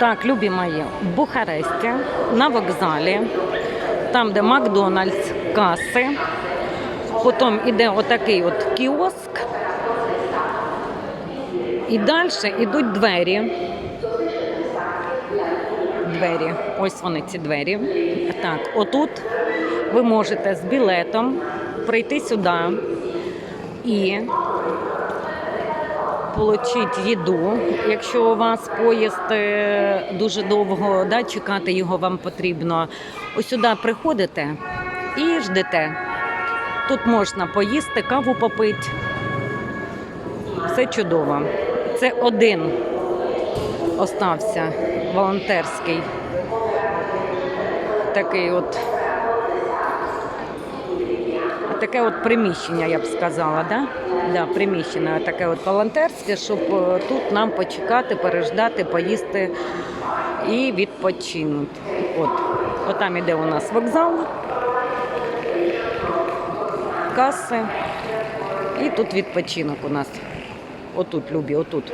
Так, любі мої, в Бухаресті, на вокзалі, там, де Макдональдс, каси. Потім іде отакий от кіоск. І далі йдуть двері. Двері. Ось вони ці двері. Так, отут ви можете з білетом прийти сюди і отримати їду. Якщо у вас поїзд е, дуже довго да, чекати його вам потрібно. Ось сюди приходите і ждете. Тут можна поїсти, каву попити. Все чудово. Це один остався волонтерський. Такий от. Таке от приміщення, я б сказала, да? Да, приміщення таке от волонтерське, щоб е, тут нам почекати, переждати, поїсти і відпочинути. От. От іде у нас вокзал, каси, і тут відпочинок у нас. Отут, любі, отут.